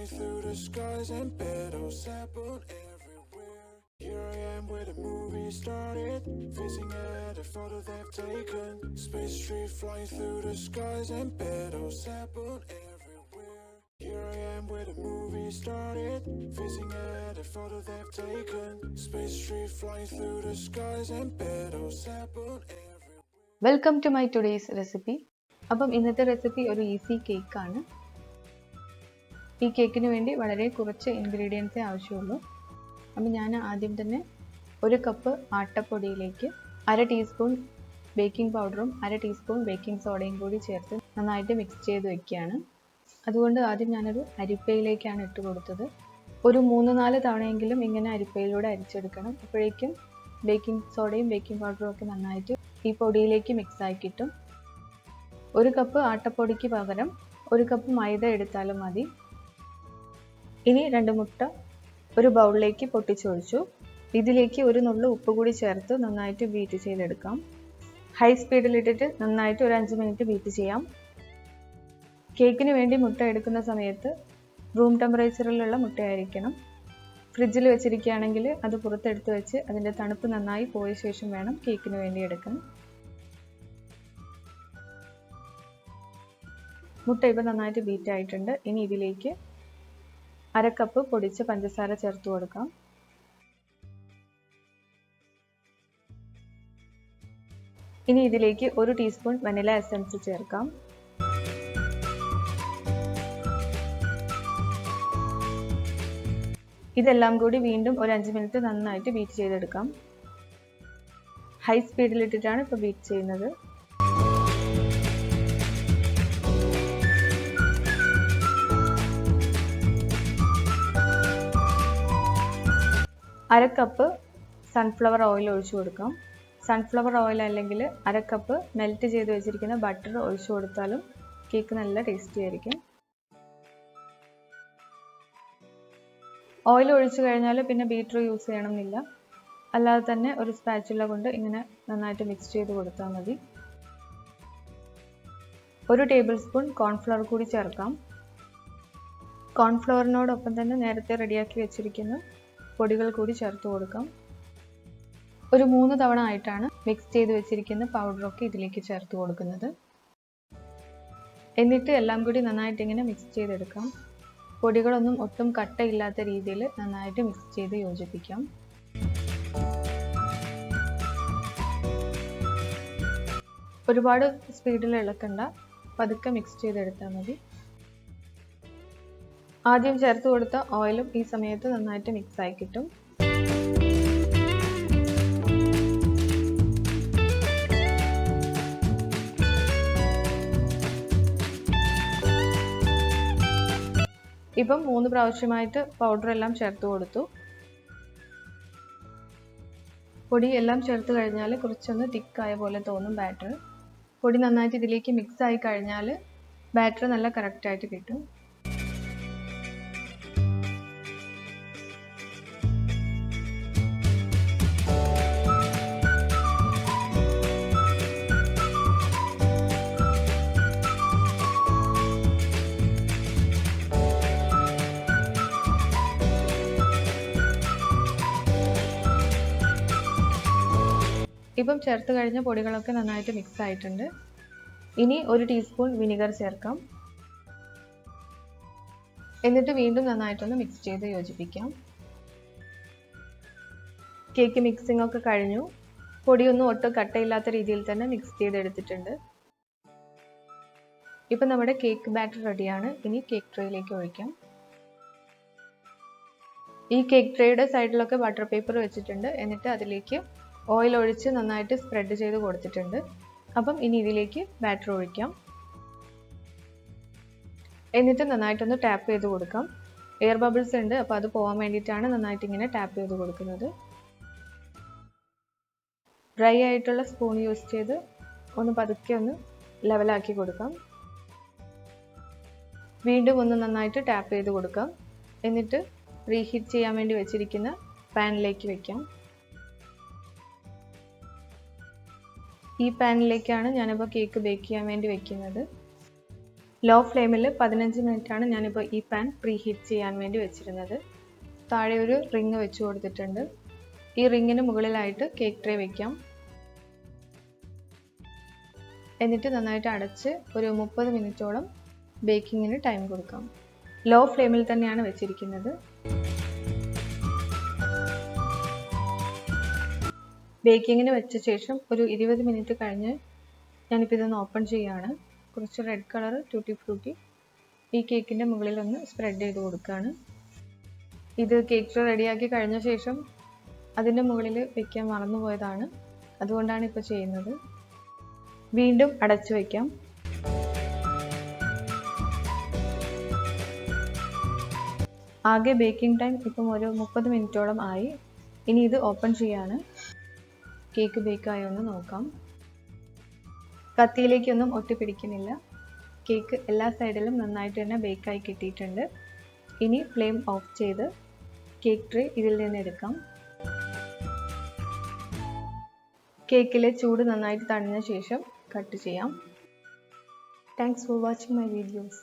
flying through the skies and petals happen everywhere. Here I am where the movie started, facing at a photo they've taken. Space tree flying through the skies and petals happen everywhere. Here I am where the movie started, facing at a photo they've taken. Space tree flying through the skies and petals happen everywhere. Welcome to my today's recipe appam ഇന്നത്തെ recipe ഒരു easy കേക്കാണ് ഈ കേക്കിന് വേണ്ടി വളരെ കുറച്ച് ഇൻഗ്രീഡിയൻസേ ആവശ്യമുള്ളൂ. അപ്പം ഞാൻ ആദ്യം തന്നെ ഒരു കപ്പ് ആട്ടപ്പൊടിയിലേക്ക് അര ടീസ്പൂൺ ബേക്കിംഗ് പൗഡറും അര ടീസ്പൂൺ ബേക്കിംഗ് സോഡയും കൂടി ചേർത്ത് നന്നായിട്ട് മിക്സ് ചെയ്ത് വെക്കുകയാണ്. അതുകൊണ്ട് ആദ്യം ഞാനൊരു അരിപ്പയിലേക്കാണ് ഇട്ട് കൊടുത്തത്. ഒരു മൂന്ന് നാല് തവണയെങ്കിലും ഇങ്ങനെ അരിപ്പയിലൂടെ അരിച്ചെടുക്കണം. അപ്പോഴേക്കും ബേക്കിംഗ് സോഡയും ബേക്കിംഗ് പൗഡറും ഒക്കെ നന്നായിട്ട് ഈ പൊടിയിലേക്ക് മിക്സ് ആയി കിട്ടും. ഒരു കപ്പ് ആട്ടപ്പൊടിക്ക് പകരം ഒരു കപ്പ് മൈദ എടുത്താലും മതി. ഇനി രണ്ട് മുട്ട ഒരു ബൗളിലേക്ക് പൊട്ടിച്ചൊഴിച്ചു. ഇതിലേക്ക് ഒരു നുള്ളു ഉപ്പ് കൂടി ചേർത്ത് നന്നായിട്ട് ബീറ്റ് ചെയ്തെടുക്കാം. ഹൈ സ്പീഡിലിട്ടിട്ട് നന്നായിട്ട് ഒരു അഞ്ച് മിനിറ്റ് ബീറ്റ് ചെയ്യാം. കേക്കിന് വേണ്ടി മുട്ട എടുക്കുന്ന സമയത്ത് റൂം ടെമ്പറേച്ചറിലുള്ള മുട്ടയായിരിക്കണം. ഫ്രിഡ്ജിൽ വെച്ചിരിക്കുകയാണെങ്കിൽ അത് പുറത്തെടുത്ത് വെച്ച് അതിന്റെ തണുപ്പ് നന്നായി പോയ ശേഷം വേണം കേക്കിന് വേണ്ടി എടുക്കാൻ. മുട്ട ഇപ്പോൾ നന്നായിട്ട് ബീറ്റ് ആയിട്ടുണ്ട്. ഇനി ഇതിലേക്ക് അര കപ്പ് പൊടിച്ച പഞ്ചസാര ചേർത്ത് കൊടുക്കാം. ഇനി ഇതിലേക്ക് ഒരു ടീസ്പൂൺ വനില എസൻസ് ചേർക്കാം. ഇതെല്ലാം കൂടി വീണ്ടും ഒരു അഞ്ച് മിനിറ്റ് നന്നായിട്ട് ബീറ്റ് ചെയ്തെടുക്കാം. ഹൈ സ്പീഡിലിട്ടിട്ടാണ് ഇപ്പോൾ ബീറ്റ് ചെയ്യുന്നത്. അര കപ്പ് സൺഫ്ലവർ ഓയിൽ ഒഴിച്ചു കൊടുക്കാം. സൺഫ്ലവർ ഓയിൽ അല്ലെങ്കിൽ അര കപ്പ് മെൽറ്റ് ചെയ്ത് വെച്ചിരിക്കുന്ന ബട്ടർ ഒഴിച്ചു കൊടുത്താലും കേക്ക് നല്ല ടേസ്റ്റി ആയിരിക്കും. ഓയിൽ ഒഴിച്ചു കഴിഞ്ഞാൽ പിന്നെ ബീറ്റർ യൂസ് ചെയ്യണമെന്നില്ല. അല്ലാതെ തന്നെ ഒരു സ്പാച്ചുള്ള കൊണ്ട് ഇങ്ങനെ നന്നായിട്ട് മിക്സ് ചെയ്ത് കൊടുത്താൽ മതി. ഒരു ടേബിൾ സ്പൂൺ കോൺഫ്ലവർ കൂടി ചേർക്കാം. കോൺഫ്ലവറിനോടൊപ്പം തന്നെ നേരത്തെ റെഡിയാക്കി വെച്ചിരിക്കുന്ന പൊടികൾ കൂടി ചേർത്ത് കൊടുക്കാം. ഒരു മൂന്ന് തവണ ആയിട്ടാണ് മിക്സ് ചെയ്ത് വെച്ചിരിക്കുന്ന പൗഡറൊക്കെ ഇതിലേക്ക് ചേർത്ത് കൊടുക്കുന്നത്. എന്നിട്ട് എല്ലാം കൂടി നന്നായിട്ട് ഇങ്ങനെ മിക്സ് ചെയ്തെടുക്കാം. പൊടികളൊന്നും ഒട്ടും കട്ടയില്ലാത്ത രീതിയിൽ നന്നായിട്ട് മിക്സ് ചെയ്ത് യോജിപ്പിക്കാം. ഒരുപാട് സ്പീഡിൽ ഇളക്കണ്ട. പതുക്കെ മിക്സ് ചെയ്തെടുത്താൽ മതി. ആദ്യം ചേർത്ത് കൊടുത്ത ഓയിലും ഈ സമയത്ത് നന്നായിട്ട് മിക്സ് ആയി കിട്ടും. ഇപ്പം മൂന്ന് പ്രാവശ്യമായിട്ട് പൗഡർ എല്ലാം ചേർത്ത് കൊടുത്തു. പൊടി എല്ലാം ചേർത്ത് കഴിഞ്ഞാൽ കുറച്ചൊന്ന് തിക്കായ പോലെ തോന്നും ബാറ്റർ പൊടി നന്നായിട്ട് ഇതിലേക്ക് മിക്സ് ആയി കഴിഞ്ഞാൽ ബാറ്റർ നല്ല കറക്റ്റായിട്ട് കിട്ടും. ഇപ്പം ചേർത്ത് കഴിഞ്ഞ പൊടികളൊക്കെ നന്നായിട്ട് മിക്സ് ആയിട്ടുണ്ട്. ഇനി ഒരു ടീസ്പൂൺ വിനിഗർ ചേർക്കാം. എന്നിട്ട് വീണ്ടും നന്നായിട്ടൊന്ന് മിക്സ് ചെയ്ത് യോജിപ്പിക്കാം. കേക്ക് മിക്സിംഗ് ഒക്കെ കഴിഞ്ഞു. പൊടിയൊന്നും ഒട്ടും കട്ടയില്ലാത്ത രീതിയിൽ തന്നെ മിക്സ് ചെയ്തെടുത്തിട്ടുണ്ട്. ഇപ്പം നമ്മുടെ കേക്ക് ബാറ്റർ റെഡിയാണ് ഇനി കേക്ക് ട്രേയിലേക്ക് ഒഴിക്കാം. ഈ കേക്ക് ട്രേയുടെ സൈഡിലൊക്കെ ബട്ടർ പേപ്പർ വെച്ചിട്ടുണ്ട്. എന്നിട്ട് അതിലേക്ക് ഓയിൽ ഒഴിച്ച് നന്നായിട്ട് സ്പ്രെഡ് ചെയ്ത് കൊടുത്തിട്ടുണ്ട്. അപ്പം ഇനി ഇതിലേക്ക് ബാറ്റർ ഒഴിക്കാം. എന്നിട്ട് നന്നായിട്ടൊന്ന് ടാപ്പ് ചെയ്ത് കൊടുക്കാം. എയർ ബബിൾസ് ഉണ്ട് അപ്പോൾ അത് പോകാൻ വേണ്ടിയിട്ടാണ് നന്നായിട്ട് ഇങ്ങനെ ടാപ്പ് ചെയ്ത് കൊടുക്കുന്നത്. ഡ്രൈ ആയിട്ടുള്ള സ്പൂൺ യൂസ് ചെയ്ത് ഒന്ന് പതുക്കെ ഒന്ന് ലെവലാക്കി കൊടുക്കാം. വീണ്ടും ഒന്ന് നന്നായിട്ട് ടാപ്പ് ചെയ്ത് കൊടുക്കാം. എന്നിട്ട് റീഹീറ്റ് ചെയ്യാൻ വേണ്ടി വെച്ചിരിക്കുന്ന പാനിലേക്ക് വെക്കാം. ഈ പാനിലേക്കാണ് ഞാനിപ്പോൾ കേക്ക് ബേക്ക് ചെയ്യാൻ വേണ്ടി വെക്കുന്നത്. ലോ ഫ്ലെയിമിൽ പതിനഞ്ച് മിനിറ്റാണ് ഞാനിപ്പോൾ ഈ പാൻ പ്രീ ഹീറ്റ് ചെയ്യാൻ വേണ്ടി വെച്ചിരുന്നത്. താഴെ ഒരു റിങ് വെച്ച് കൊടുത്തിട്ടുണ്ട്. ഈ റിങ്ങിന് മുകളിലായിട്ട് കേക്ക് ട്രേ വെക്കാം. എന്നിട്ട് നന്നായിട്ട് അടച്ച് ഒരു മുപ്പത് മിനിറ്റോളം ബേക്കിങ്ങിന് ടൈം കൊടുക്കാം. ലോ ഫ്ലെയിമിൽ തന്നെയാണ് വെച്ചിരിക്കുന്നത്. ബേക്കിങ്ങിന് വെച്ച ശേഷം ഒരു ഇരുപത് മിനിറ്റ് കഴിഞ്ഞ് ഞാനിപ്പോൾ ഇതൊന്ന് ഓപ്പൺ ചെയ്യുകയാണ് കുറച്ച് റെഡ് കളർ ടൂട്ടി ഫ്രൂട്ടി ഈ കേക്കിന്റെ മുകളിലൊന്ന് സ്പ്രെഡ് ചെയ്ത് കൊടുക്കുകയാണ് ഇത് കേക്ക് റെഡിയാക്കി കഴിഞ്ഞ ശേഷം അതിന്റെ മുകളിൽ വെക്കാൻ മറന്നുപോയതാണ് അതുകൊണ്ടാണ് ഇപ്പോൾ ചെയ്യുന്നത്. വീണ്ടും അടച്ചു വയ്ക്കാം ആകെ ബേക്കിംഗ് ടൈം ഇപ്പം ഒരു മുപ്പത് മിനിറ്റോളം ആയി. ഇനി ഇത് ഓപ്പൺ ചെയ്യാണ്. കേക്ക് ബേക്കായോ എന്ന് നോക്കാം. കത്തിയിലേക്കൊന്നും ഒട്ടിപ്പിടിക്കുന്നില്ല. കേക്ക് എല്ലാ സൈഡിലും നന്നായിട്ട് തന്നെ ബേക്കായി കിട്ടിയിട്ടുണ്ട്. ഇനി ഫ്ലെയിം ഓഫ് ചെയ്ത് കേക്ക് ട്രേ ഇതിൽ നിന്ന് എടുക്കാം. കേക്കിലെ ചൂട് നന്നായിട്ട് തണിഞ്ഞ ശേഷം കട്ട് ചെയ്യാം. Thanks for watching my videos